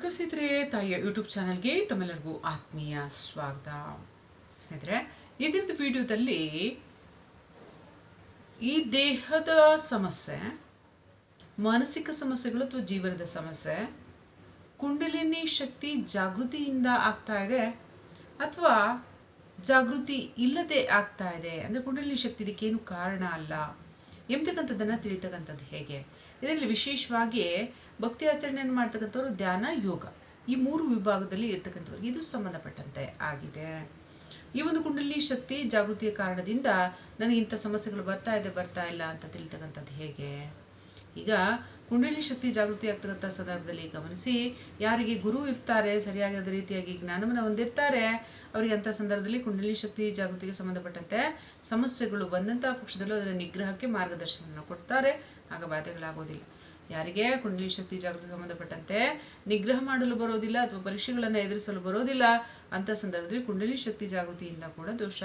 ಸ್ನೇಹಿತರೆ, ತಾಯಿಯ ಯೂಟ್ಯೂಬ್ ಚಾನಲ್ಗೆ ತಮ್ಮೆಲ್ಲರಿಗೂ ಆತ್ಮೀಯ ಸ್ವಾಗತ. ಸ್ನೇಹಿತರೆ, ಈ ವಿಡಿಯೋದಲ್ಲಿ ಈ ದೇಹದ ಸಮಸ್ಯೆ, ಮಾನಸಿಕ ಸಮಸ್ಯೆಗಳು ಅಥವಾ ಜೀವನದ ಸಮಸ್ಯೆ, ಕುಂಡಲಿನಿ ಶಕ್ತಿ ಜಾಗೃತಿಯಿಂದ ಆಗ್ತಾ ಇದೆ ಅಥವಾ ಜಾಗೃತಿ ಇಲ್ಲದೆ ಆಗ್ತಾ ಇದೆ? ಅಂದ್ರೆ ಕುಂಡಲಿನಿ ಶಕ್ತಿ ಇದಕ್ಕೇನು ಕಾರಣ ಅಲ್ಲ? ಎಂಬತಕ್ಕಂಥದ್ದನ್ನ ತಿಳಿತಕ್ಕಂಥದ್ದು ಹೇಗೆ? ಇದರಲ್ಲಿ ವಿಶೇಷವಾಗಿ ಭಕ್ತಿ ಆಚರಣೆಯನ್ನು ಮಾಡ್ತಕ್ಕಂಥವ್ರು ಧ್ಯಾನ, ಯೋಗ. ಈ ಮೂರು ವಿಭಾಗದಲ್ಲಿ ಇರ್ತಕ್ಕಂಥವ್ರಿಗೆ ಇದು ಸಂಬಂಧಪಟ್ಟಂತೆ ಆಗಿದೆ. ಈ ಒಂದು ಕುಂಡಲಿ ಶಕ್ತಿ ಜಾಗೃತಿಯ ಕಾರಣದಿಂದ ನನಗೆ ಇಂಥ ಸಮಸ್ಯೆಗಳು ಬರ್ತಾ ಇದೆ, ಬರ್ತಾ ಇಲ್ಲ ಅಂತ ತಿಳಿತಕ್ಕಂಥದ್ದು ಹೇಗೆ? ಈಗ ಕುಂಡಲಿ ಶಕ್ತಿ ಜಾಗೃತಿ ಆಗ್ತಕ್ಕಂಥ ಸಂದರ್ಭದಲ್ಲಿ ಗಮನಿಸಿ, ಯಾರಿಗೆ ಗುರು ಇರ್ತಾರೆ ಸರಿಯಾದ ರೀತಿಯಾಗಿ ಜ್ಞಾನವನ್ನು ಹೊಂದಿರ್ತಾರೆ, ಅವರಿಗೆ ಅಂತ ಸಂದರ್ಭದಲ್ಲಿ ಕುಂಡಲಿ ಶಕ್ತಿ ಜಾಗೃತಿಗೆ ಸಂಬಂಧಪಟ್ಟಂತೆ ಸಮಸ್ಯೆಗಳು ಬಂದಂತಹ ಪಕ್ಷದಲ್ಲೂ ಅದರ ನಿಗ್ರಹಕ್ಕೆ ಮಾರ್ಗದರ್ಶನವನ್ನು ಕೊಡ್ತಾರೆ. ಆಗ ಬಾಧೆಗಳಾಗೋದಿಲ್ಲ. ಯಾರಿಗೆ? ಕುಂಡಲಿ ಶಕ್ತಿ ಜಾಗೃತಿ ಸಂಬಂಧಪಟ್ಟಂತೆ ನಿಗ್ರಹ ಮಾಡಲು ಬರೋದಿಲ್ಲ ಅಥವಾ ಪರೀಕ್ಷೆಗಳನ್ನು ಎದುರಿಸಲು ಬರೋದಿಲ್ಲ ಅಂತ ಸಂದರ್ಭದಲ್ಲಿ ಕುಂಡಲಿ ಶಕ್ತಿ ಜಾಗೃತಿಯಿಂದ ಕೂಡ ದೋಷ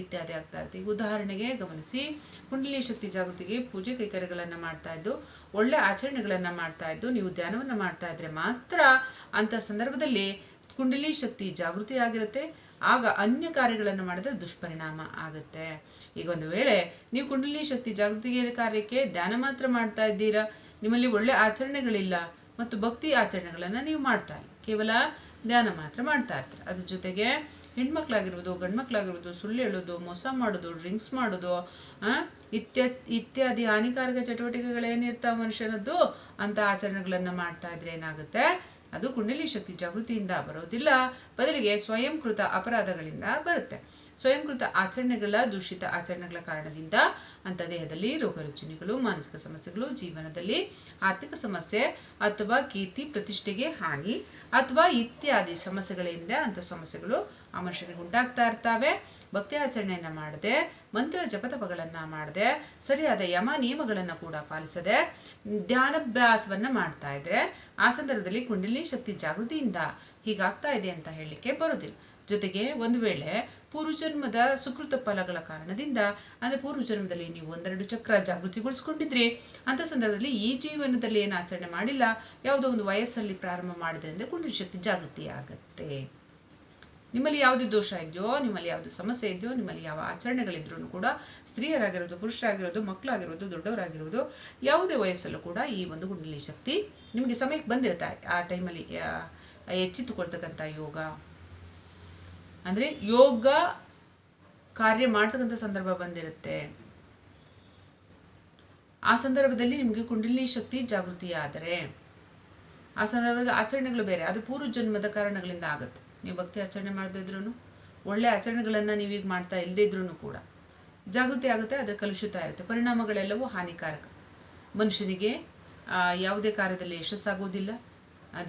ಇತ್ಯಾದಿ ಆಗ್ತಾ ಇರುತ್ತೆ. ಈಗ ಉದಾಹರಣೆಗೆ ಗಮನಿಸಿ, ಕುಂಡಲಿ ಶಕ್ತಿ ಜಾಗೃತಿಗೆ ಪೂಜೆ ಕೈಕರ್ಯಗಳನ್ನ ಮಾಡ್ತಾ ಇದ್ದು, ಒಳ್ಳೆ ಆಚರಣೆಗಳನ್ನ ಮಾಡ್ತಾ ಇದ್ದು, ನೀವು ಧ್ಯಾನವನ್ನ ಮಾಡ್ತಾ ಇದ್ರೆ ಮಾತ್ರ ಅಂತ ಸಂದರ್ಭದಲ್ಲಿ ಕುಂಡಲಿ ಶಕ್ತಿ ಜಾಗೃತಿ ಆಗಿರುತ್ತೆ. ಆಗ ಅನ್ಯ ಕಾರ್ಯಗಳನ್ನು ಮಾಡಿದ್ರೆ ದುಷ್ಪರಿಣಾಮ ಆಗುತ್ತೆ. ಈಗ ಒಂದು ವೇಳೆ ನೀವು ಕುಂಡಲಿ ಶಕ್ತಿ ಜಾಗೃತಿಗೆ ಕಾರ್ಯಕ್ಕೆ ಧ್ಯಾನ ಮಾತ್ರ ಮಾಡ್ತಾ ಇದ್ದೀರಾ ನಿಮ್ಮಲ್ಲಿ ಒಳ್ಳೆ ಆಚರಣೆಗಳಿಲ್ಲ ಮತ್ತು ಭಕ್ತಿ ಆಚರಣೆಗಳನ್ನ ನೀವು ಮಾಡ್ತಾ ಇಲ್ಲ. ಕೇವಲ ಧ್ಯಾನ ಮಾತ್ರ ಮಾಡ್ತಾ ಇರ್ತಾರೆ. ಅದ್ರ ಜೊತೆಗೆ ಹೆಣ್ಮಕ್ಳಾಗಿರ್ಬೋದು ಗಂಡ್ಮಕ್ಳಾಗಿರ್ಬೋದು ಸುಳ್ಳು ಹೇಳೋದು, ಮೋಸ ಮಾಡೋದು, ಡ್ರಿಂಕ್ಸ್ ಮಾಡೋದು ಇತ್ಯ, ಇತ್ಯಾದಿ ಹಾನಿಕಾರಕ ಚಟುವಟಿಕೆಗಳೇನಿರ್ತಾವ ಮನುಷ್ಯನದ್ದು, ಅಂತ ಆಚರಣೆಗಳನ್ನ ಮಾಡ್ತಾ ಇದ್ರೆ ಏನಾಗುತ್ತೆ? ಅದು ಕುಂಡಲಿ ಶಕ್ತಿ ಜಾಗೃತಿಯಿಂದ ಬರೋದಿಲ್ಲ. ಬದಲಿಗೆ ಸ್ವಯಂಕೃತ ಅಪರಾಧಗಳಿಂದ ಬರುತ್ತೆ. ಸ್ವಯಂಕೃತ ಆಚರಣೆಗಳ, ದೂಷಿತ ಆಚರಣೆಗಳ ಕಾರಣದಿಂದ ಅಂತ ದೇಹದಲ್ಲಿ ರೋಗ ರುಚಿನಿಗಳು ಮಾನಸಿಕ ಸಮಸ್ಯೆಗಳು, ಜೀವನದಲ್ಲಿ ಆರ್ಥಿಕ ಸಮಸ್ಯೆ ಅಥವಾ ಕೀರ್ತಿ ಪ್ರತಿಷ್ಠೆಗೆ ಹಾನಿ ಅಥವಾ ಇತ್ಯಾದಿ ಸಮಸ್ಯೆಗಳಿಂದ ಅಂತ ಸಮಸ್ಯೆಗಳು ಆ ಮನುಷ್ಯರಿಗೆ ಉಂಟಾಗ್ತಾ ಇರ್ತಾವೆ. ಭಕ್ತಿ ಆಚರಣೆಯನ್ನ ಮಾಡದೆ, ಮಂತ್ರ ಜಪತಪಗಳನ್ನ ಮಾಡದೆ, ಸರಿಯಾದ ಯಮ ನಿಯಮಗಳನ್ನ ಕೂಡ ಪಾಲಿಸದೆ, ಧ್ಯಾನಾಭ್ಯಾಸವನ್ನ ಮಾಡ್ತಾ ಇದ್ರೆ ಆ ಸಂದರ್ಭದಲ್ಲಿ ಕುಂಡಲಿ ಶಕ್ತಿ ಜಾಗೃತಿಯಿಂದ ಹೀಗಾಗ್ತಾ ಇದೆ ಅಂತ ಹೇಳಲಿಕ್ಕೆ ಬರೋದಿಲ್ಲ. ಜೊತೆಗೆ ಒಂದು ವೇಳೆ ಪೂರ್ವಜನ್ಮದ ಸುಕೃತ ಫಲಗಳ ಕಾರಣದಿಂದ, ಅಂದ್ರೆ ಪೂರ್ವಜನ್ಮದಲ್ಲಿ ನೀವು ಒಂದೆರಡು ಚಕ್ರ ಜಾಗೃತಿಗೊಳಿಸ್ಕೊಂಡಿದ್ರಿ, ಅಂತ ಸಂದರ್ಭದಲ್ಲಿ ಈ ಜೀವನದಲ್ಲಿ ಏನು ಆಚರಣೆ ಮಾಡಿಲ್ಲ, ಯಾವುದೋ ಒಂದು ವಯಸ್ಸಲ್ಲಿ ಪ್ರಾರಂಭ ಮಾಡಿದ್ರೆ ಅಂದ್ರೆ ಕುಂಡಲಿ ಶಕ್ತಿ ಜಾಗೃತಿ ಆಗತ್ತೆ ನಿಮ್ಮಲ್ಲಿ ಯಾವುದು ದೋಷ ಇದೆಯೋ, ನಿಮ್ಮಲ್ಲಿ ಯಾವುದು ಸಮಸ್ಯೆ ಇದೆಯೋ, ನಿಮ್ಮಲ್ಲಿ ಯಾವ ಆಚರಣೆಗಳಿದ್ರು ಕೂಡ ಸ್ತ್ರೀಯರಾಗಿರೋದು, ಪುರುಷರಾಗಿರೋದು, ಮಕ್ಕಳಾಗಿರೋದು, ದೊಡ್ಡವರಾಗಿರೋದು ಯಾವುದೇ ವಯಸ್ಸಲ್ಲೂ ಕೂಡ ಈ ಒಂದು ಗುಂಡಲಿ ಶಕ್ತಿ ನಿಮಗೆ ಸಮಯಕ್ಕೆ ಬಂದಿರುತ್ತೆ. ಆ ಟೈಮಲ್ಲಿ ಹೆಚ್ಚಿತ್ತುಕೊಳ್ತಕ್ಕಂಥ ಯೋಗ. ಅಂದ್ರೆ ಯೋಗ ಕಾರ್ಯ ಮಾಡ್ತಕ್ಕಂಥ ಸಂದರ್ಭ ಬಂದಿರುತ್ತೆ. ಆ ಸಂದರ್ಭದಲ್ಲಿ ನಿಮಗೆ ಕುಂಡಲಿನಿ ಶಕ್ತಿ ಜಾಗೃತಿ ಆದರೆ ಆ ಸಂದರ್ಭದಲ್ಲಿ ಆಚರಣೆಗಳು ಬೇರೆ, ಅದು ಪೂರ್ವ ಜನ್ಮದ ಕಾರಣಗಳಿಂದ ಆಗುತ್ತೆ. ನೀವು ಭಕ್ತಿ ಆಚರಣೆ ಮಾಡದೇ ಇದ್ರು ಒಳ್ಳೆ ಆಚರಣೆಗಳನ್ನ ನೀವೀಗ ಮಾಡ್ತಾ ಇಲ್ಲದೇ ಇದ್ರೂ ಕೂಡ ಜಾಗೃತಿ ಆಗುತ್ತೆ, ಅದ್ರ ಕಲುಷಿತ ಇರುತ್ತೆ ಪರಿಣಾಮಗಳೆಲ್ಲವೂ ಹಾನಿಕಾರಕ. ಮನುಷ್ಯನಿಗೆ ಯಾವುದೇ ಕಾರ್ಯದಲ್ಲಿ ಯಶಸ್ಸಾಗೋದಿಲ್ಲ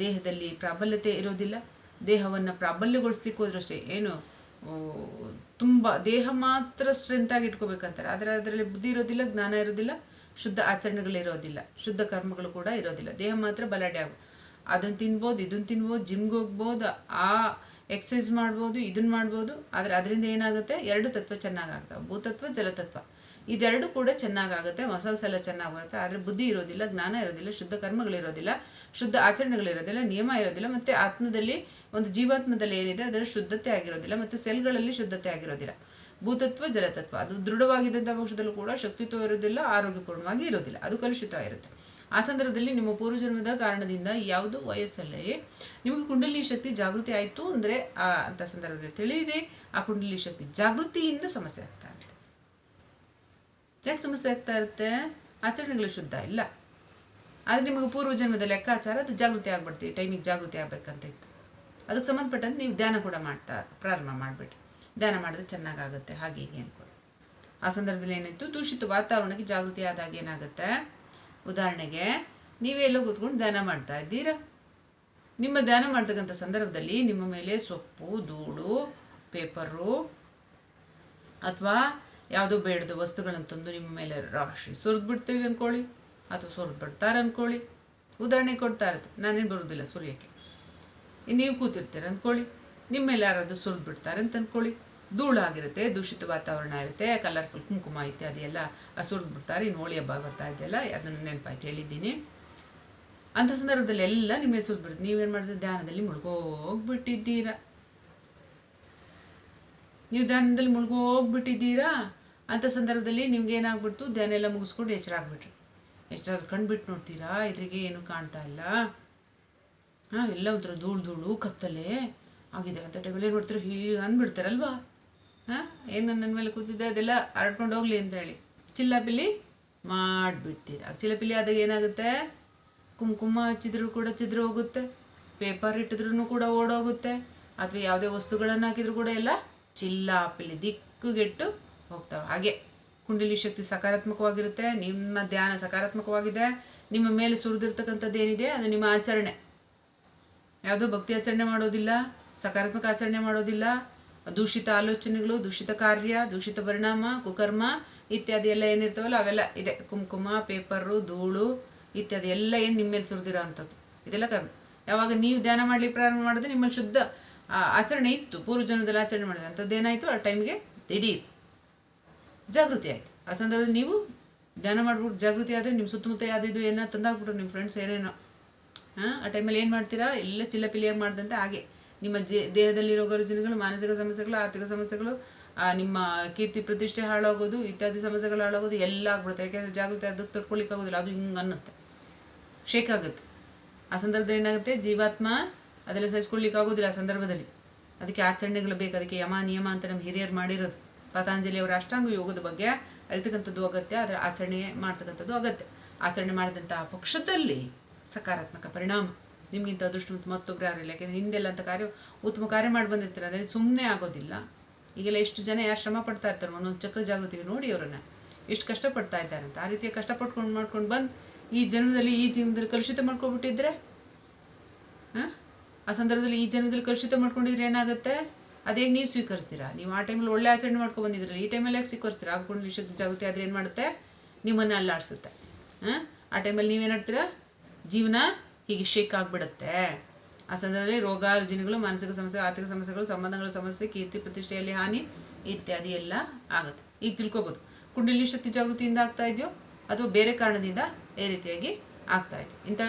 ದೇಹದಲ್ಲಿ ಪ್ರಾಬಲ್ಯತೆ ಇರೋದಿಲ್ಲ, ದೇಹವನ್ನ ಪ್ರಾಬಲ್ಯಗೊಳಿಸ್ಲಿಕ್ಕೆ ಹೋದ್ರಷ್ಟೇ ಏನು ತುಂಬಾ, ದೇಹ ಮಾತ್ರ ಸ್ಟ್ರೆಂತ್ ಆಗಿ ಇಟ್ಕೋಬೇಕಂತಾರೆ. ಆದ್ರೆ ಅದರಲ್ಲಿ ಬುದ್ಧಿ ಇರೋದಿಲ್ಲ, ಜ್ಞಾನ ಇರೋದಿಲ್ಲ, ಶುದ್ಧ ಆಚರಣೆಗಳು ಇರೋದಿಲ್ಲ. ಶುದ್ಧ ಕರ್ಮಗಳು ಕೂಡ ಇರೋದಿಲ್ಲ. ದೇಹ ಮಾತ್ರ ಬಲಾಢ್ಯ ಆಗ ಅದನ್ನ ತಿನ್ಬೋದು ಇದನ್ನ ತಿನ್ಬೋದು ಜಿಮ್ಗೆ ಹೋಗ್ಬೋದು, ಆ ಎಕ್ಸಸೈಸ್ ಮಾಡ್ಬೋದು ಇದನ್ನ ಮಾಡ್ಬೋದು, ಆದ್ರೆ ಅದರಿಂದ ಏನಾಗುತ್ತೆ? ಎರಡು ತತ್ವ ಚೆನ್ನಾಗಾಗ್ತವೆ. ಭೂತತ್ವ, ಜಲತತ್ವ. ಇದೆರಡು ಕೂಡ ಚೆನ್ನಾಗಾಗುತ್ತೆ ಮಸಾಲ್ಸ್ ಎಲ್ಲ ಚೆನ್ನಾಗಿ ಬರುತ್ತೆ. ಆದ್ರೆ ಬುದ್ಧಿ ಇರೋದಿಲ್ಲ, ಜ್ಞಾನ ಇರೋದಿಲ್ಲ, ಶುದ್ಧ ಕರ್ಮಗಳಿರೋದಿಲ್ಲ ಶುದ್ಧ ಆಚರಣೆಗಳಿರೋದಿಲ್ಲ, ನಿಯಮ ಇರೋದಿಲ್ಲ, ಮತ್ತೆ ಆತ್ಮದಲ್ಲಿ ಒಂದು ಜೀವಾತ್ಮದಲ್ಲಿ ಏನಿದೆ ಅದರ ಶುದ್ಧತೆ ಆಗಿರೋದಿಲ್ಲ, ಮತ್ತೆ ಸೆಲ್ಗಳಲ್ಲಿ ಶುದ್ಧತೆ ಆಗಿರೋದಿಲ್ಲ. ಭೂತತ್ವ, ಜಲತತ್ವ. ಅದು ದೃಢವಾಗಿದ್ದಂಥ ಪಕ್ಷದಲ್ಲೂ ಕೂಡ ಶಕ್ತಿತ್ವ ಇರೋದಿಲ್ಲ, ಆರೋಗ್ಯಪೂರ್ಣವಾಗಿ ಇರೋದಿಲ್ಲ. ಅದು ಕಲುಷಿತ ಇರುತ್ತೆ ಆ ಸಂದರ್ಭದಲ್ಲಿ ನಿಮ್ಮ ಪೂರ್ವಜನ್ಮದ ಕಾರಣದಿಂದ ಯಾವುದು ವಯಸ್ಸಲ್ಲೇ? ನಿಮಗೆ ಕುಂಡಲಿ ಶಕ್ತಿ ಜಾಗೃತಿ ಆಯ್ತು ಅಂದ್ರೆ ಆ ಅಂತ ಸಂದರ್ಭದಲ್ಲಿ ತಿಳಿಯಿರಿ. ಆ ಕುಂಡಲಿ ಶಕ್ತಿ ಜಾಗೃತಿಯಿಂದ ಸಮಸ್ಯೆ ಆಗ್ತಾ ಇರುತ್ತೆ. ಯಾಕೆ ಸಮಸ್ಯೆ ಆಗ್ತಾ ಇರುತ್ತೆ? ಆಚರಣೆಗಳು ಶುದ್ಧ ಇಲ್ಲ. ಆದ್ರೆ ನಿಮಗೆ ಪೂರ್ವಜನ್ಮದ ಲೆಕ್ಕಾಚಾರ ಅದು ಜಾಗೃತಿ ಆಗ್ಬಿಡ್ತೀವಿ ಟೈಮಿಗೆ ಜಾಗೃತಿ ಆಗ್ಬೇಕಂತ ಇತ್ತು. ಅದಕ್ಕೆ ಸಂಬಂಧಪಟ್ಟಂತೆ ನೀವು ಧ್ಯಾನ ಕೂಡ ಮಾಡ್ತಾ ಪ್ರಾರಂಭ ಮಾಡ್ಬಿಟ್ರಿ ಧ್ಯಾನ ಮಾಡಿದ್ರೆ ಚೆನ್ನಾಗಾಗುತ್ತೆ, ಹಾಗೆ ಹೀಗೆ ಅನ್ಕೊಳ್ಳಿ. ಆ ಸಂದರ್ಭದಲ್ಲಿ ಏನಾಯ್ತು? ದೂಷಿತ ವಾತಾವರಣಕ್ಕೆ ಜಾಗೃತಿ ಆದಾಗ ಏನಾಗುತ್ತೆ? ಉದಾಹರಣೆಗೆ, ನೀವೆಲ್ಲೋ ಕೂತ್ಕೊಂಡು ಧ್ಯಾನ ಮಾಡ್ತಾ ಇದ್ದೀರಾ? ನಿಮ್ಮ ಧ್ಯಾನ ಮಾಡ್ತಕ್ಕಂಥ ಸಂದರ್ಭದಲ್ಲಿ ನಿಮ್ಮ ಮೇಲೆ ಸೊಪ್ಪು, ಧೂಳು, ಪೇಪರು ಅಥವಾ ಯಾವುದೋ ಬೇಡದ ವಸ್ತುಗಳನ್ನು ತಂದು ನಿಮ್ಮ ಮೇಲೆ ರಾಶಿ ಸುರಿದು ಬಿಡ್ತೀವಿ ಅನ್ಕೊಳ್ಳಿ ಅಥವಾ ಸುರಿದು ಬಿಡ್ತಾರೆ ಅನ್ಕೊಳ್ಳಿ. ಉದಾಹರಣೆ ಕೊಡ್ತಾ ಇರುತ್ತೆ, ನಾನೇನು ಬರುವುದಿಲ್ಲ ಸುರಿಯಕ್ಕೆ. ನೀವು ಕೂತಿರ್ತೀರ ಅನ್ಕೊಳ್ಳಿ. ನಿಮ್ಮ ಮೇಲೆ ಯಾರಾದರೂ ಸುರಿದು ಬಿಡ್ತಾರೆ ಅಂತ ಅನ್ಕೊಳ್ಳಿ. ಧೂಳಾಗಿರುತ್ತೆ, ದೂಷಿತ ವಾತಾವರಣ ಇರುತ್ತೆ ಕಲರ್ಫುಲ್ ಕುಂಕುಮ ಇತ್ಯಾದಿ ಎಲ್ಲ ಸುರಿದು ಬಿಡ್ತಾರೆ, ಇನ್ನು ಹೋಳಿ ಹಬ್ಬ ಬರ್ತಾ ಇದೆಯಲ್ಲ ಅದನ್ನು ನೆನಪಾಯ್ತು, ಹೇಳಿದ್ದೀನಿ. ಅಂಥ ಸಂದರ್ಭದಲ್ಲಿ ಎಲ್ಲ ನಿಮ್ಮ ಸುರಿದು ಬಿಡುತ್ತೆ ನೀವೇನು ಮಾಡಿದ್ರೆ ಧ್ಯಾನದಲ್ಲಿ ಮುಳುಗೋಗ್ಬಿಟ್ಟಿದ್ದೀರಾ ನೀವು ಧ್ಯಾನದಲ್ಲಿ ಮುಳುಗೋಗ್ಬಿಟ್ಟಿದ್ದೀರಾ ಅಂಥ ಸಂದರ್ಭದಲ್ಲಿ ನಿಮ್ಗೆ ಏನಾಗ್ಬಿಡ್ತು? ಧ್ಯಾನ ಎಲ್ಲ ಮುಗಿಸ್ಕೊಂಡು ಎಚ್ಚರ ಆಗ್ಬಿಟ್ರಿ. ಎಚ್ಚರ ಕಣ್ಬಿಟ್ಟು ನೋಡ್ತೀರಾ? ಇದ್ರಿಗೆ ಏನು ಕಾಣ್ತಾ ಇಲ್ಲ. ಹಾ, ಎಲ್ಲ ಒಂಥರ ಧೂಳು ಧೂಳು, ಕತ್ತಲೆ ಆಗಿದೆ. ಅಂತ ಟೈಮಲ್ಲಿ ಏನು ಮಾಡ್ತಾರೆ? ಹೀಗೆ ಅಂದ್ಬಿಡ್ತಾರಲ್ವಾ? ಹಾ? ಏನು ನನ್ನ ಮೇಲೆ ಕೂತಿದ್ದೆ? ಅದೆಲ್ಲ ಹರಡ್ಕೊಂಡು ಹೋಗ್ಲಿ ಅಂತ ಹೇಳಿ ಚಿಲ್ಲಾಪಿಲ್ಲಿ ಆ ಚಿಲ್ಲಾಪಿಲ್ಲಿ ಆದಾಗ ಏನಾಗುತ್ತೆ? ಕುಂಕುಮ ಹಚ್ಚಿದ್ರು ಕೂಡ ಚಿದ್ರು ಹೋಗುತ್ತೆ. ಪೇಪರ್ ಇಟ್ಟಿದ್ರು ಕೂಡ ಓಡೋಗುತ್ತೆ. ಅಥವಾ ಯಾವುದೇ ವಸ್ತುಗಳನ್ನು ಹಾಕಿದ್ರು ಕೂಡ ಎಲ್ಲ ಚಿಲ್ಲಾಪಿಲ್ಲಿ ದಿಕ್ಕುಗೆಟ್ಟು ಹೋಗ್ತಾವೆ. ಹಾಗೆ ಕುಂಡಲಿ ಶಕ್ತಿ ಸಕಾರಾತ್ಮಕವಾಗಿರುತ್ತೆ. ನಿಮ್ಮ ಧ್ಯಾನ ಸಕಾರಾತ್ಮಕವಾಗಿದೆ. ನಿಮ್ಮ ಮೇಲೆ ಸುರಿದಿರ್ತಕ್ಕಂಥದ್ದು ಏನಿದೆ? ಅದು ನಿಮ್ಮ ಆಚರಣೆ. ಯಾವುದೋ ಭಕ್ತಿ ಆಚರಣೆ ಮಾಡೋದಿಲ್ಲ, ಸಕಾರಾತ್ಮಕ ಆಚರಣೆ ಮಾಡೋದಿಲ್ಲ. ದೂಷಿತ ಆಲೋಚನೆಗಳು, ದೂಷಿತ ಕಾರ್ಯ, ದೂಷಿತ ಪರಿಣಾಮ, ಕುಕರ್ಮ ಇತ್ಯಾದಿ ಎಲ್ಲ ಏನಿರ್ತಾವಲ್ಲ ಅವೆಲ್ಲ ಇದೆ. ಕುಂಕುಮ, ಪೇಪರು, ಧೂಳು ಇತ್ಯಾದಿ ಎಲ್ಲ ಏನು ನಿಮ್ಮ ಮೇಲೆ ಸುರಿದಿರೋ ಅಂಥದ್ದು. ಇದೆಲ್ಲ ಕರ್ಮ. ಯಾವಾಗ ನೀವು ಧ್ಯಾನ ಮಾಡ್ಲಿಕ್ಕೆ ಪ್ರಾರಂಭ ಮಾಡಿದ್ರೆ ನಿಮ್ಮಲ್ಲಿ ಶುದ್ಧ ಆಚರಣೆ ಇತ್ತು. ಪೂರ್ವ ಜನ್ಮದಲ್ಲಿ ಆಚರಣೆ ಮಾಡಿದ್ರೆ ಅಂಥದ್ದು ಏನಾಯ್ತು? ಆ ಟೈಮ್ಗೆ ದಿಢೀರ್ ಜಾಗೃತಿ ಆಯ್ತು. ಆ ಸಂದರ್ಭದಲ್ಲಿ ನೀವು ಧ್ಯಾನ ಮಾಡ್ಬಿಟ್ಟು ಜಾಗೃತಿ ಆದರೆ ನಿಮ್ಮ ಸುತ್ತಮುತ್ತ ಯಾವುದಿದ್ದು ಏನೋ ತಂದಾಗ್ಬಿಟ್ರು ನಿಮ್ಮ ಫ್ರೆಂಡ್ಸ್ ಏನೇನೋ. ಹಾಂ ಆ ಟೈಮಲ್ಲಿ ಏನು ಮಾಡ್ತೀರಾ? ಎಲ್ಲ ಚಿಲ್ಲಪಿಲಿಯಾಗಿ ಮಾಡ್ದಂತೆ ಹಾಗೆ. ನಿಮ್ಮ ದೇಹದಲ್ಲಿ ದೇಹದಲ್ಲಿರೋ ರುಜಿನಗಳು ಮಾನಸಿಕ ಸಮಸ್ಯೆಗಳು, ಆರ್ಥಿಕ ಸಮಸ್ಯೆಗಳು ನಿಮ್ಮ ಕೀರ್ತಿ ಪ್ರತಿಷ್ಠೆ ಹಾಳಾಗೋದು, ಇತ್ಯಾದಿ ಸಮಸ್ಯೆಗಳು ಹಾಳಾಗೋದು, ಎಲ್ಲ ಆಗ್ಬಿಡುತ್ತೆ. ಯಾಕೆಂದ್ರೆ ಜಾಗೃತಿ ಅದಕ್ಕೆ ತಡ್ಕೊಳಿಕ್ ಆಗೋದಿಲ್ಲ. ಅದು ಹಿಂಗೆ ಅನ್ನುತ್ತೆ. ಶೇಕ್ ಆಗುತ್ತೆ. ಆ ಸಂದರ್ಭದಲ್ಲಿ ಏನಾಗುತ್ತೆ? ಜೀವಾತ್ಮ ಅದೆಲ್ಲ ಸಹಿಸ್ಕೊಳ್ಲಿಕ್ಕೆ ಆಗೋದಿಲ್ಲ ಆ ಸಂದರ್ಭದಲ್ಲಿ. ಅದಕ್ಕೆ ಆಚರಣೆಗಳು ಬೇಕು. ಅದಕ್ಕೆ ಯಮ, ನಿಯಮ ಅಂತ ನಮ್ಮ ಹಿರಿಯರು ಮಾಡಿರೋದು. ಪತಾಂಜಲಿ ಅವರ ಅಷ್ಟಾಂಗ ಯೋಗದ ಬಗ್ಗೆ ಅರಿತಕ್ಕಂಥದ್ದು ಅಗತ್ಯ. ಅದರ ಆಚರಣೆ ಮಾಡ್ತಕ್ಕಂಥದ್ದು ಅಗತ್ಯ. ಆಚರಣೆ ಮಾಡಿದಂತಹ ಪಕ್ಷದಲ್ಲಿ ಸಕಾರಾತ್ಮಕ ಪರಿಣಾಮ. ನಿಮ್ಗಿಂತ ಅದೃಷ್ಟ ಮತ್ತೊಬ್ರು ಯಾರಿಲ್ಲ ಯಾಕೆಂದ್ರೆ ಹಿಂದೆಲ್ಲ ಅಂತ ಕಾರ್ಯ, ಉತ್ತಮ ಕಾರ್ಯ ಮಾಡಿ ಬಂದಿರ್ತಾರೆ. ಅದರಲ್ಲಿ ಸುಮ್ಮನೆ ಆಗೋದಿಲ್ಲ. ಈಗೆಲ್ಲ ಎಷ್ಟು ಜನ ಯಾರು ಶ್ರಮ ಪಡ್ತಾ ಇರ್ತಾರೆ, ಒಂದೊಂದು ಚಕ್ರ ಜಾಗೃತಿಗೆ ನೋಡಿ ಅವರನ್ನ. ಎಷ್ಟು ಕಷ್ಟಪಡ್ತಾ ಇದ್ದಾರೆ ಅಂತ. ಆ ರೀತಿಯ ಕಷ್ಟಪಟ್ಕೊಂಡು ಮಾಡ್ಕೊಂಡು ಬಂದು ಈ ಜನ್ಮದಲ್ಲಿ ಈ ಜೀವನದಲ್ಲಿ ಕಲುಷಿತ ಮಾಡ್ಕೊಬಿಟ್ಟಿದ್ರೆ? ಆ ಸಂದರ್ಭದಲ್ಲಿ ಈ ಜನ್ಮದಲ್ಲಿ ಕಲುಷಿತ ಮಾಡ್ಕೊಂಡಿದ್ರೆ ಏನಾಗುತ್ತೆ? ಅದೇ ನೀವು ಸ್ವೀಕರಿಸ್ತೀರಾ? ನೀವು ಆ ಟೈಮಲ್ಲಿ ಒಳ್ಳೆ ಆಚರಣೆ ಮಾಡ್ಕೊಂಡು ಈ ಟೈಮಲ್ಲಿ ಯಾಕೆ ಸ್ವೀಕರಿಸ್ತೀರಾ? ಹಾಕೊಂಡು ವಿಷಯದ ಜಾಗೃತಿ ಆದ್ರೆ ಏನು ಮಾಡುತ್ತೆ? ನಿಮ್ಮನ್ನ ಅಲ್ಲಾಡಿಸುತ್ತೆ? ಆ ಟೈಮಲ್ಲಿ ನೀವೇನಾಡ್ತೀರಾ ಜೀವನ ಹೀಗೆ ಶೇಕ್ ಆಗ್ಬಿಡುತ್ತೆ. ಆ ಸಂದರ್ಭದಲ್ಲಿ ರೋಗ, ರುಜಿನಗಳು, ಮಾನಸಿಕ ಸಮಸ್ಯೆ, ಆರ್ಥಿಕ ಸಮಸ್ಯೆಗಳು, ಸಂಬಂಧಗಳ ಸಮಸ್ಯೆ, ಕೀರ್ತಿ, ಪ್ರತಿಷ್ಠೆಯಲ್ಲಿ ಹಾನಿ ಇತ್ಯಾದಿ ಎಲ್ಲ ಆಗುತ್ತೆ. ಈಗ ತಿಳ್ಕೊಬೋದು. ಕುಂಡಲಿ ಶಕ್ತಿ ಜಾಗೃತಿಯಿಂದ ಆಗ್ತಾ ಇದೆಯೋ? ಅಥವಾ ಬೇರೆ ಕಾರಣದಿಂದ ಈ ರೀತಿಯಾಗಿ ಆಗ್ತಾ ಇದೆ ಇಂಥ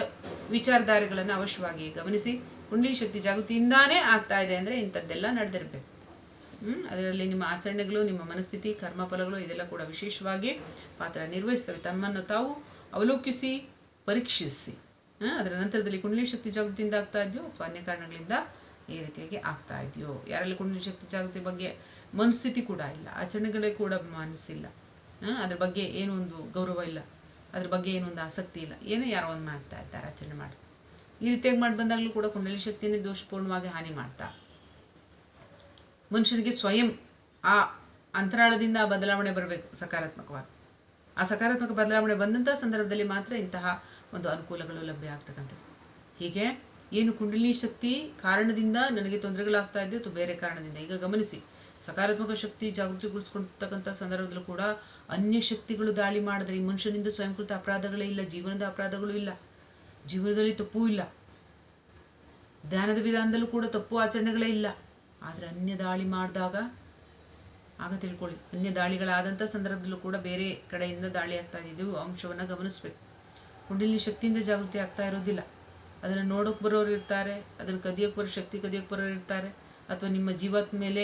ವಿಚಾರಧಾರೆಗಳನ್ನು ಅವಶ್ಯವಾಗಿ ಗಮನಿಸಿ. ಕುಂಡಲಿ ಶಕ್ತಿ ಜಾಗೃತಿಯಿಂದಾನೇ ಆಗ್ತಾ ಇದೆ ಅಂದ್ರೆ ಇಂಥದ್ದೆಲ್ಲ ನಡೆದಿರಬೇಕು. ಹ್ಮ್, ಅದರಲ್ಲಿ ನಿಮ್ಮ ಆಚರಣೆಗಳು, ನಿಮ್ಮ ಮನಸ್ಥಿತಿ, ಕರ್ಮಫಲಗಳು ಇದೆಲ್ಲ ಕೂಡ ವಿಶೇಷವಾಗಿ ಪಾತ್ರ ನಿರ್ವಹಿಸ್ತವೆ. ತಮ್ಮನ್ನು ತಾವು ಅವಲೋಕಿಸಿ, ಪರೀಕ್ಷಿಸಿ? ಅದರ ನಂತರದಲ್ಲಿ ಕುಂಡಲಿ ಶಕ್ತಿ ಜಾಗೃತಿಯಿಂದ ಆಗ್ತಾ ಇದೆಯೋ, ಅಥವಾ ಅನ್ಯ ಕಾರಣಗಳಿಂದ ಈ ರೀತಿಯಾಗಿ ಆಗ್ತಾ ಇದೆಯೋ? ಯಾರಲ್ಲಿ ಕುಂಡಲಿ ಶಕ್ತಿ ಜಾಗೃತಿ ಬಗ್ಗೆ ಮನಸ್ಥಿತಿ ಕೂಡ ಇಲ್ಲ, ಆಚರಣೆಗಳೇ ಕೂಡ ಮನಸ್ಸಿಲ್ಲ? ಅದ್ರ ಬಗ್ಗೆ ಏನೋ ಒಂದು ಗೌರವ ಇಲ್ಲ, ಅದ್ರ ಬಗ್ಗೆ ಏನೋ ಒಂದು ಆಸಕ್ತಿ ಇಲ್ಲ, ಏನೋ ಯಾರೋ ಒಂದು ಮಾಡ್ತಾ ಇದ್ದಾರೆ, ಆಚರಣೆ ಮಾಡಿ. ಈ ರೀತಿಯಾಗಿ ಮಾಡಿ ಬಂದಾಗಲೂ ಕೂಡ ಕುಂಡಲಿ ಶಕ್ತಿನೇ ದೋಷಪೂರ್ಣವಾಗಿ ಹಾನಿ ಮಾಡ್ತಾ. ಮನುಷ್ಯನಿಗೆ ಸ್ವಯಂ ಆ ಅಂತರಾಳದಿಂದ ಆ ಬದಲಾವಣೆ ಬರಬೇಕು ಸಕಾರಾತ್ಮಕವಾಗಿ. ಆ ಸಕಾರಾತ್ಮಕ ಬದಲಾವಣೆ ಬಂದಂತಹ ಸಂದರ್ಭದಲ್ಲಿ ಮಾತ್ರ ಇಂತಹ ಒಂದು ಅನುಕೂಲಗಳು ಲಭ್ಯ ಆಗ್ತಕ್ಕಂಥದ್ದು. ಹೀಗೆ ಏನು ಕುಂಡಲಿನಿ ಶಕ್ತಿ ಕಾರಣದಿಂದ ನನಗೆ ತೊಂದರೆಗಳಾಗ್ತಾ ಇದೆ ಅಥವಾ ಬೇರೆ ಕಾರಣದಿಂದ, ಈಗ ಗಮನಿಸಿ, ಸಕಾರಾತ್ಮಕ ಶಕ್ತಿ ಜಾಗೃತಿಗೊಳಿಸ್ಕೊಳ್ತಕ್ಕಂಥ ಸಂದರ್ಭದಲ್ಲೂ ಕೂಡ ಅನ್ಯ ಶಕ್ತಿಗಳು ದಾಳಿ ಮಾಡಿದ್ರೆ ಈ ಮನುಷ್ಯನಿಂದ ಸ್ವಯಂಕೃತ ಅಪರಾಧಗಳೇ ಇಲ್ಲ, ಜೀವನದ ಅಪರಾಧಗಳು ಇಲ್ಲ, ಜೀವನದಲ್ಲಿ ತಪ್ಪೂ ಇಲ್ಲ, ಧ್ಯಾನದ ವಿಧಾನದಲ್ಲೂ ಕೂಡ ತಪ್ಪು ಆಚರಣೆಗಳೇ ಇಲ್ಲ. ಆದ್ರೆ ಅನ್ಯ ದಾಳಿ ಮಾಡಿದಾಗ ಆಗ ತಿಳ್ಕೊಳ್ಳಿ. ಅನ್ಯ ದಾಳಿಗಳಾದಂಥ ಸಂದರ್ಭದಲ್ಲೂ ಕೂಡ ಬೇರೆ ಕಡೆಯಿಂದ ದಾಳಿ ಆಗ್ತಾ ಇದ್ದು ಇದು ಅಂಶವನ್ನ ಗಮನಿಸ್ಬೇಕು. ಕುಂಡಲಿ ಶಕ್ತಿಯಿಂದ ಜಾಗೃತಿ ಆಗ್ತಾ ಇರೋದಿಲ್ಲ ಅದನ್ನ ನೋಡೋಕ್ ಬರೋರು ಇರ್ತಾರೆ ಅದನ್ನ ಕದಿಯೋಕೆ ಬರೋ ಶಕ್ತಿ ಕದಿಯೋಕೆ ಬರೋರು ಇರ್ತಾರೆ ಅಥವಾ ನಿಮ್ಮ ಜೀವದ ಮೇಲೆ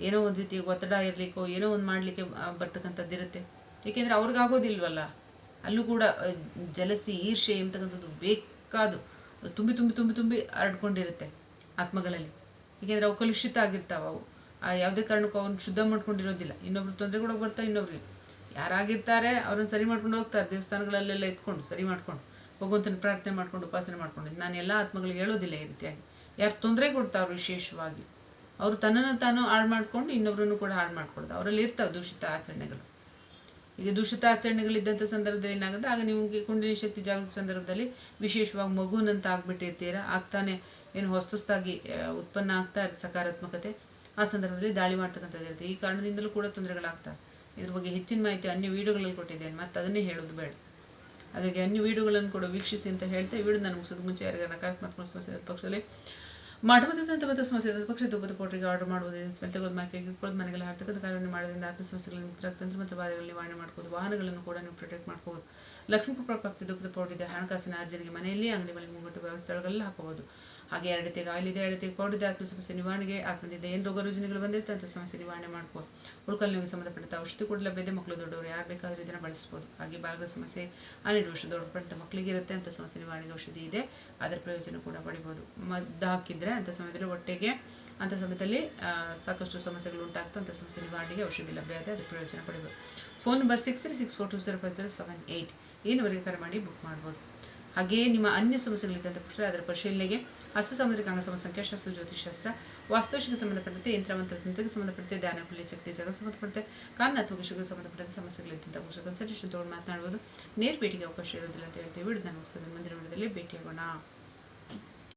ಏನೋ ಒಂದು ರೀತಿಯ ಒತ್ತಡ ಇರಲಿಕ್ಕೋ ಏನೋ ಒಂದು ಮಾಡ್ಲಿಕ್ಕೆ ಆ, ಬರ್ತಕ್ಕಂಥದ್ದು ಇರುತ್ತೆ. ಏಕೆಂದರೆ ಅವ್ರಿಗಾಗೋದಿಲ್ವಲ್ಲ? ಅಲ್ಲೂ ಕೂಡ ಜಲಸಿ ಈರ್ಷೆ ಎಂಬತಕ್ಕಂಥದ್ದು ಬೇಕಾದು. ತುಂಬಿ ತುಂಬಿ ತುಂಬಿ ತುಂಬಿ ಹರಡ್ಕೊಂಡಿರುತ್ತೆ ಆತ್ಮಗಳಲ್ಲಿ. ಏಕೆಂದರೆ ಅವು ಕಲುಷಿತ ಆಗಿರ್ತಾವೆ ಅವು. ಯಾವುದೇ ಕಾರಣಕ್ಕೂ ಅವ್ರನ್ನ ಶುದ್ಧ ಮಾಡ್ಕೊಂಡಿರೋದಿಲ್ಲ. ಇನ್ನೊಬ್ರು ತೊಂದರೆ ಕೂಡ ಬರ್ತಾ ಇನ್ನೊಬ್ರಿಗೆ. ಯಾರಾಗಿರ್ತಾರೆ, ಅವ್ರನ್ನ ಸರಿ ಮಾಡ್ಕೊಂಡು ಹೋಗ್ತಾರೆ. ದೇವಸ್ಥಾನಗಳಲ್ಲೆಲ್ಲ ಎತ್ಕೊಂಡು, ಸರಿ ಮಾಡ್ಕೊಂಡು, ಭಗವಂತನ ಪ್ರಾರ್ಥನೆ ಮಾಡ್ಕೊಂಡು, ಉಪಾಸನೆ ಮಾಡ್ಕೊಂಡು. ನಾನು ಎಲ್ಲ ಆತ್ಮಗಳಿಗೆ ಹೇಳೋದಿಲ್ಲ ಈ ರೀತಿಯಾಗಿ. ಯಾರು ತೊಂದರೆ ಕೊಡ್ತಾವ್ರು ವಿಶೇಷವಾಗಿ? ಅವರು ತನ್ನನ್ನು ತಾನು ಹಾಳು ಮಾಡ್ಕೊಂಡು ಇನ್ನೊಬ್ರನ್ನು ಕೂಡ ಹಾಳು ಮಾಡ್ಕೊಡ್ದು. ಅವರಲ್ಲಿ ಇರ್ತಾವೆ ದೂಷಿತ ಆಚರಣೆಗಳು. ಈಗ ದೂಷಿತ ಆಚರಣೆಗಳಿದ್ದಂಥ ಸಂದರ್ಭದಲ್ಲಿ ಏನಾಗುತ್ತೆ? ಆಗ ನಿಮಗೆ ಕುಂಡಿನಿ ಶಕ್ತಿ ಜಾಗೃತ ಸಂದರ್ಭದಲ್ಲಿ ವಿಶೇಷವಾಗಿ ಮಗುನಂತ ಆಗ್ಬಿಟ್ಟಿರ್ತೀರಾ ಆಗ್ತಾನೆ, ಏನು ಹೊಸದಾಗಿ ಉತ್ಪನ್ನ ಆಗ್ತಾ ಸಕಾರಾತ್ಮಕತೆ. ಆ ಸಂದರ್ಭದಲ್ಲಿ ದಾಳಿ ಮಾಡ್ತಕ್ಕಂಥದ್ದು ಇರುತ್ತೆ. ಈ ಕಾರಣದಿಂದಲೂ ಕೂಡ ತೊಂದರೆಗಳಾಗ್ತವೆ ಇದ್ರ ಬಗ್ಗೆ ಹೆಚ್ಚಿನ ಮಾಹಿತಿ ಅನ್ಯ ವಿಡಿಯೋಗಳಲ್ಲಿ ಕೊಟ್ಟಿದ್ದೇನೆ. ಮತ್ತೆ ಅದನ್ನೇ ಹೇಳೋದು ಬೇಡ. ಹಾಗಾಗಿ ಅನ್ಯ ವಿಡಿಯೋಗಳನ್ನು ಕೂಡ ವೀಕ್ಷಿಸಿ ಅಂತ ಹೇಳ್ತಾ ವಿಡಿಯೋ ನಾನು ಮುಗಿಸೋದು ಮುಂಚೆ ಯಾರಿಗಾರ ನಕಾರಾತ್ಮಕ ಸಮಸ್ಯೆ ಪಕ್ಷದಲ್ಲಿ ಮಠಬದ್ಧದಂತ ಸಮಸ್ಯೆ ಪಕ್ಷ ದುಬ್ಬದ ಪೌಡ್ರಿಗೆ ಆರ್ಡರ್ ಮಾಡುವುದು ಸ್ಮೆಲ್ ತೆಗೆದು ಮ್ಯಾಕೆ ಇಟ್ಕೊಳ್ಳೋದು ಮನೆಗೆಲ್ಲ ಹಾರ್ತಕ್ಕಂಥ ಕಾರ್ಯವನ್ನು ಮಾಡೋದ್ರಿಂದ ಆತ್ಮ ಸಮಸ್ಯೆಗಳನ್ನು ರಕ್ತಂತ್ರ ಮತ್ತು ಬಾಧೆಗಳನ್ನು ನಿವಾರಣೆ ಮಾಡ್ಬೋದು. ವಾಹನಗಳನ್ನು ಕೂಡ ನೀವು ಪ್ರೊಟೆಕ್ಟ್ ಮಾಡ್ಕೋಬೋದು ಲಕ್ಷ್ಮೀ ಪ್ರಾಪ್ತಿ ದುಃಖದ ಪೌಡರ್ ಇದೆ. ಹಣಕಾಸಿನ ಅರ್ಜನೆಗೆ ಮನೆಯಲ್ಲಿ ಅಂಗಡಿ ಮನೆಗೆ ಮುಂಗಟ್ಟು ಹಾಕೋಬಹುದು ಹಾಗೆ ಎರಡು ತೆಗೆ ಆಯಿಲ್ ಇದೆ ಎರಡು ತೆಗೆ, ಪೌಡರ್ ಆತ್ಮ ಸಮಸ್ಯೆ ನಿವಾರಣೆಗೆ ಆತ್ಮದಿಂದ ಏನು ರೋಗ ರುಜಿನಗಳು ಬಂದಿರುತ್ತೆ ಅಂತ ಸಮಸ್ಯೆ ನಿವಾರಣೆ ಮಾಡ್ಬೋದು ಉಳ್ಕಲ್ಲಿಗೆ ಸಂಬಂಧಪಟ್ಟಂತ ಔಷಧಿ ಕೂಡ ಲಭ್ಯತೆ ಮಕ್ಕಳು ದೊಡ್ಡವರು, ಯಾರು ಬೇಕಾದರೂ ಇದನ್ನು ಬಳಸ್ಬೋದು. ಹಾಗೆ ಬಾಲ್ಯದ ಸಮಸ್ಯೆ, ಹನ್ನೆರಡು ವರ್ಷ ದೊಡ್ಡಪಟ್ಟ ಮಕ್ಕಳಿಗೆ ಇರುತ್ತೆ ಅಂತ ಸಮಸ್ಯೆ ನಿವಾರಣೆಗೆ ಔಷಧಿ ಇದೆ. ಅದರ ಪ್ರಯೋಜನ ಕೂಡ ಪಡಿಬೋದು. ಮದ್ದು ಹಾಕಿದ್ರೆ ಅಂತ ಸಮಯದಲ್ಲಿ ಹೊಟ್ಟೆಗೆ, ಅಂತ ಸಮಯದಲ್ಲಿ ಸಾಕಷ್ಟು ಸಮಸ್ಯೆಗಳು ಉಂಟಾಗ್ತಾ ಅಂತ ಸಮಸ್ಯೆ ನಿವಾರಣೆಗೆ ಔಷಧಿ ಲಭ್ಯ ಇದೆ. ಅದರ ಪ್ರಯೋಜನ ಪಡಿಬೋದು. Phone number six three six four two zero five zero seven eight ಈ ನಂಬರ್ಗೆ ಕರೆ ಮಾಡಿ ಬುಕ್ ಮಾಡ್ಬೋದು. ಹಾಗೆಯೇ ನಿಮ್ಮ ಅನ್ಯ ಸಮಸ್ಯೆಗಳಿದ್ದಂಥ ಪಕ್ಷ ಅದರ ಪರಿಶೀಲನೆಗೆ ಹಸ್ತ ಸಾಮುದ್ರಿಕ ಅಂಗ ಸಂಖ್ಯಾಶಾಸ್ತ್ರ ಜ್ಯೋತಿಷಾಸ್ತ್ರ ವಾಸ್ತುಶಿಗೆ ಸಂಬಂಧಪಟ್ಟಂತೆ, ಯಂತ್ರಮಂತ್ರ ತಂತ್ರಕ್ಕೆ ಸಂಬಂಧಪಟ್ಟಂತೆ, ಧ್ಯಾನ ಪುಲಿ ಶಕ್ತಿ, ಜಗ ಸಂಬಂಧಪಟ್ಟಂತೆ, ಕಾರಣ ಅಥವಾ ವಿಷಯಕ್ಕೆ ಸಂಬಂಧಪಟ್ಟಂತೆ ಸಮಸ್ಯೆಗಳಿದ್ದಂಥ ಪಕ್ಷ ಕನ್ಸಲ್ಟೇಷನ್ ತಗೊಂಡು ಮಾತನಾಡುವುದು. ನೇರ ಭೇಟಿಗೆ ಅವಕಾಶ ಇರೋದಿಲ್ಲ ಅಂತ ಹೇಳ್ತೀವಿ ನಾನು ಮುಂದಿನ ವಿಡಿಯೋದಲ್ಲಿ ಭೇಟಿಯಾಗೋಣ.